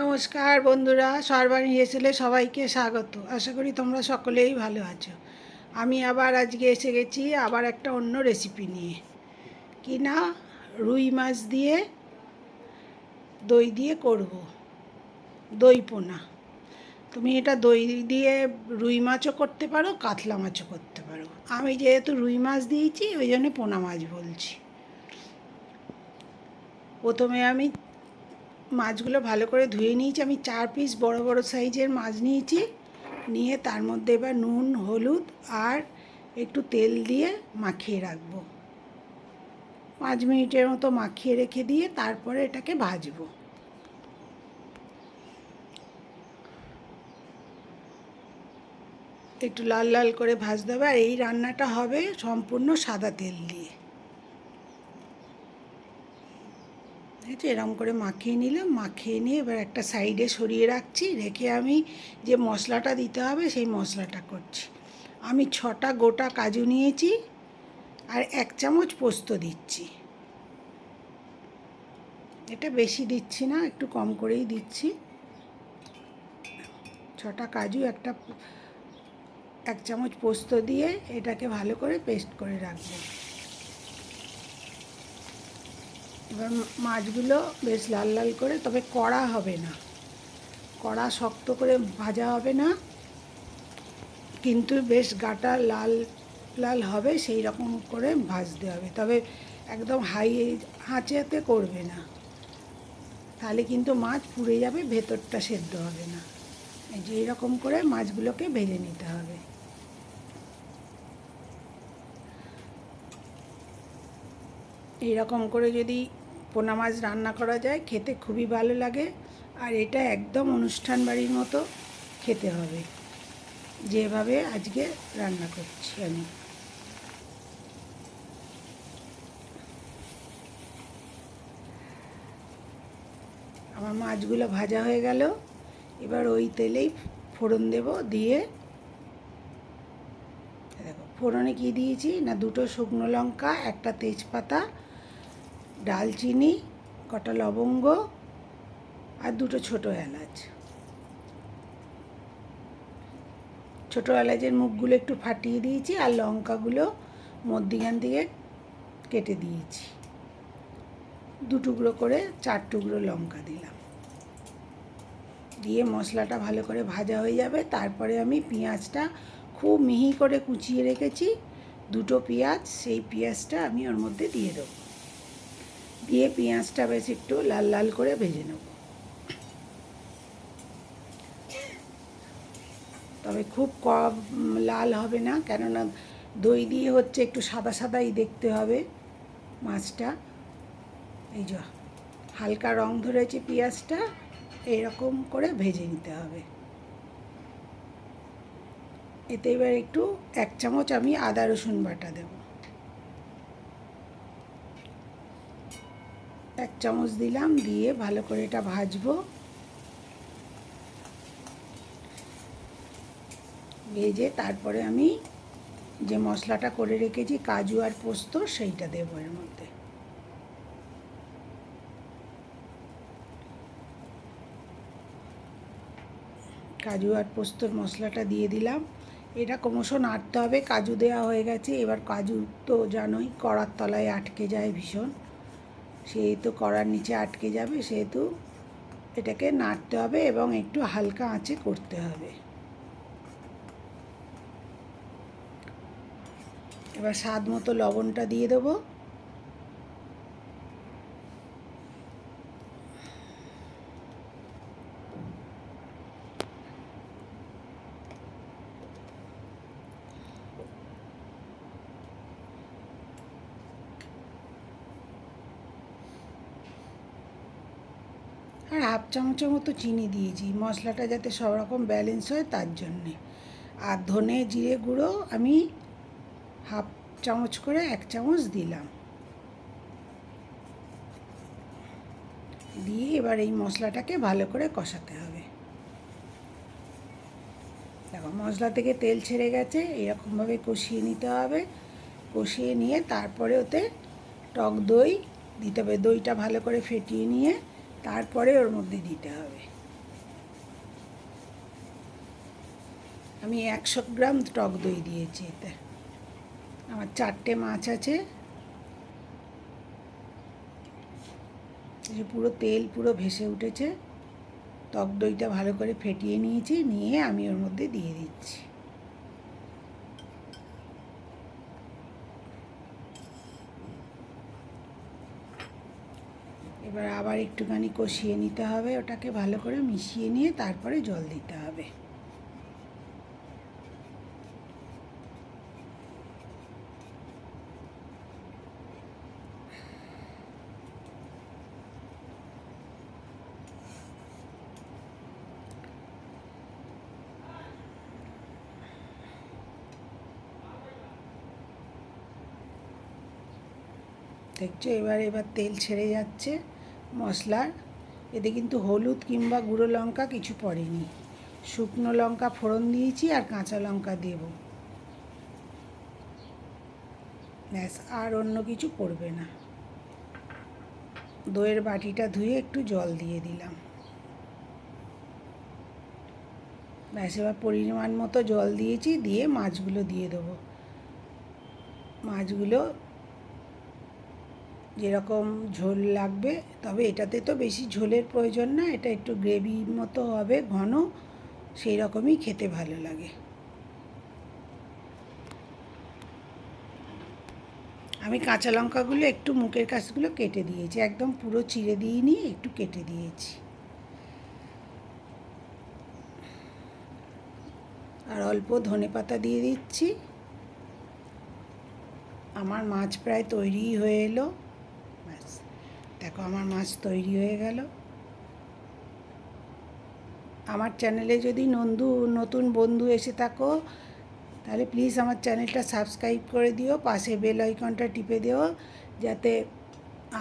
নমস্কার বন্ধুরা সর্বাণী এসেলে সবাইকে স্বাগত। আশা করি তোমরা সকলেই ভালো আছো। আমি আবার আজকে এসে গেছি আবার একটা অন্য রেসিপি নিয়ে। কি না? রুই মাছ দিয়ে দই দিয়ে করব। দই পোনা। তুমি এটা দই দিয়ে রুই মাছও করতে পারো, কাতলা মাছও করতে পারো। আমি যেহেতু রুই মাছ দিয়েছি, ওই জন্য পোনা মাছ বলছি। প্রথমে আমি মাছগুলো ভালো করে ধুয়ে নিয়েছি। আমি চার পিস বড় বড় সাইজের মাছ নিয়েছি। নিয়ে তার মধ্যে এবার নুন, হলুদ আর একটু তেল দিয়ে মাখিয়ে রাখব। পাঁচ মিনিটের মতো মাখিয়ে রেখে দিয়ে তারপরে এটাকে ভাজবো। একটু লাল লাল করে ভাজতে হবে আর এই রান্নাটা হবে সম্পূর্ণ সাদা তেল দিয়ে। ঠিক আছে এরকম করে মাখিয়ে নিলাম। মাখিয়ে নিয়ে এবার একটা সাইডে সরিয়ে রাখছি। রেখে আমি যে মশলাটা দিতে হবে সেই মশলাটা করছি। আমি ছটা গোটা কাজু নিয়েছি আর এক চামচ পোস্ত দিচ্ছি। এটা বেশি দিচ্ছি না, একটু কম করেই দিচ্ছি। ছটা কাজু, একটা এক চামচ পোস্ত দিয়ে এটাকে ভালো করে পেস্ট করে রাখব। এবার মাছগুলো বেশ লাল লাল করে, তবে কড়া হবে না। কড়া শক্ত করে ভাজা হবে না, কিন্তু বেশ গাটা লাল লাল হবে, সেই রকম করে ভাজতে হবে। তবে একদম হাই আঁচেতে করবে না। তাহলে কিন্তু মাছ পুড়ে যাবে, ভেতরটা সেদ্ধ হবে না। এই যে এইরকম করে মাছগুলোকে ভেজে নিতে হবে। এইরকম করে যদি পোনা মাছ রান্না করা যায়, খেতে খুবই ভালো লাগে। আর এটা একদম অনুষ্ঠান বাড়ির মতো খেতে হবে। যেভাবে আজকে রান্না করছি আমি। আমার মাছগুলো ভাজা হয়ে গেল। এবার ওই তেলেই ফোড়ন দেব দিয়ে। দেখো, ফোড়নে কি দিয়েছি? না, দুটো শুকনো লঙ্কা, একটা তেজপাতা ডালচিনি, কটা লবঙ্গ আর দুটো ছোটো এলাচ। ছোটো এলাচের মুখগুলো একটু ফাটিয়ে দিয়েছি আর লঙ্কাগুলো মধ্যিখান থেকে কেটে দিয়েছি। দু টুকরো করে চার টুকরো লঙ্কা দিলাম। দিয়ে মশলাটা ভালো করে ভাজা হয়ে যাবে। তারপরে আমি পেঁয়াজটা খুব মিহি করে কুচিয়ে রেখেছি। দুটো পেঁয়াজ, সেই পেঁয়াজটা আমি ওর মধ্যে দিয়ে দেবো। দিয়ে পেঁয়াজটা বেশ একটু লাল লাল করে ভেজে নেব। তবে খুব কম লাল হবে না, কেননা দই দিয়ে হচ্ছে একটু সাদা সাদাই দেখতে হবে মাছটা। এই যে, হালকা রং ধরেছে পেঁয়াজটা, এরকম করে ভেজে নিতে হবে। এতে এবার একটু এক চামচ আমি আদা রসুন বাটা দেব। এক চামচ দিলাম, দিয়ে ভালো করে এটা ভাজবো। ভেজে তারপরে আমি যে মশলাটা করে রেখেছি, কাজু আর পোস্ত, সেইটা দেবো এর মধ্যে। কাজু আর পোস্তর মশলাটা দিয়ে দিলাম। এটা ক্রমশ নাড়তে হবে, কাজু দেওয়া হয়ে গেছে। এবার কাজু তো জানোই, কড়ার তলায় আটকে যায় ভীষণ। সেহেতু কড়ার নিচে আটকে যাবে, সেহেতু এটাকে নাড়তে হবে এবং একটু হালকা আঁচে করতে হবে। এবার স্বাদ মতো লবণটা দিয়ে দেবো। আর হাফ চামচের মতো চিনি দিয়েছি। মশলাটা যাতে সব রকম ব্যালেন্স হয় তার জন্যে। আর ধনে জিরে গুঁড়ো আমি হাফ চামচ করে এক চামচ দিলাম। দিয়ে এবার এই মশলাটাকে ভালো করে কষাতে হবে। দেখো, মশলা থেকে তেল ছেড়ে গেছে, এরকমভাবে কষিয়ে নিতে হবে। কষিয়ে নিয়ে তারপরে ওতে টক দই দিতে হবে। দইটা ভালো করে ফেটিয়ে নিয়ে তারপরে ওর মধ্যে দিতে হবে। আমি একশো গ্রাম টক দই দিয়েছি এতে। আমার চারটে মাছ আছে। পুরো তেল পুরো ভেসে উঠেছে। টক দইটা ভালো করে ফেটিয়ে নিয়েছি, নিয়ে আমি ওর মধ্যে দিয়ে দিচ্ছি। এবার আবার একটুখানি কষিয়ে নিতে হবে ওটাকে ভালো করে মিশিয়ে নিয়ে তারপরে জল দিতে হবে। দেখছ এবার এবার তেল ছেড়ে যাচ্ছে। মশলার। এতে কিন্তু হলুদ কিংবা গুঁড়ো লঙ্কা কিছু পড়েনি। শুকনো লঙ্কা ফোড়ন দিয়েছি আর কাঁচা লঙ্কা দেব। ব্যাস, আর অন্য কিছু পড়বে না। দইয়ের বাটিটা ধুয়ে একটু জল দিয়ে দিলাম। ব্যাস, এবার পরিমাণ মতো জল দিয়েছি, দিয়ে মাছগুলো দিয়ে দেবো। মাছগুলো যেরকম ঝোল লাগবে, তবে এটাতে তো বেশি ঝোলের প্রয়োজন না, এটা একটু গ্রেভির মতো হবে, ঘন সেই রকমই খেতে ভালো লাগে। আমি কাঁচা লঙ্কাগুলো একটু মুখের কাছগুলো কেটে দিয়েছি, একদম পুরো চিড়ে দিইনি, একটু কেটে দিয়েছি। আর অল্প ধনে পাতা দিয়ে দিচ্ছি। আমার মাছ প্রায় তৈরি হয়ে এলো। দেখো, আমার মাছ তৈরি হয়ে গেল। আমার চ্যানেলে যদি নন্দু, নতুন বন্ধু এসে থাকো, তাহলে প্লিজ আমার চ্যানেলটা সাবস্ক্রাইব করে দিও, পাশে বেল আইকনটা টিপে দিও, যাতে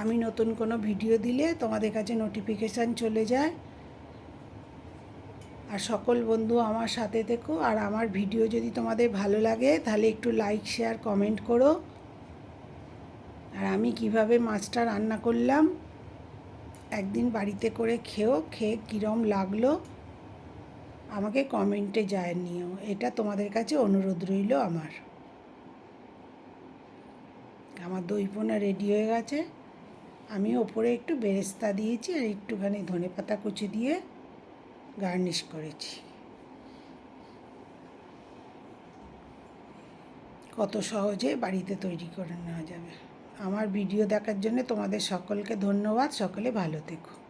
আমি নতুন কোনো ভিডিও দিলে তোমাদের কাছে নোটিফিকেশান চলে যায়। আর সকল বন্ধু আমার সাথে থেকো, আর আমার ভিডিও যদি তোমাদের ভালো লাগে, তাহলে একটু লাইক শেয়ার কমেন্ট করো। আর আমি কীভাবে মাছটা রান্না করলাম? একদিন বাড়িতে করে খেয়েও খেয়ে কীরম লাগল? আমাকে কমেন্টে যায় নিও এটা তোমাদের কাছে অনুরোধ রইল আমার। আমার দই পোনা রেডি হয়ে গেছে। আমি ওপরে একটু বেরেস্তা দিয়েছি আর একটুখানি ধনে পাতা কুচি দিয়ে গার্নিশ করেছি। কত সহজে বাড়িতে তৈরি করে নেওয়া যাবে। আমার ভিডিও দেখার জন্য তোমাদের সকলকে ধন্যবাদ। সকলে ভালো থেকো।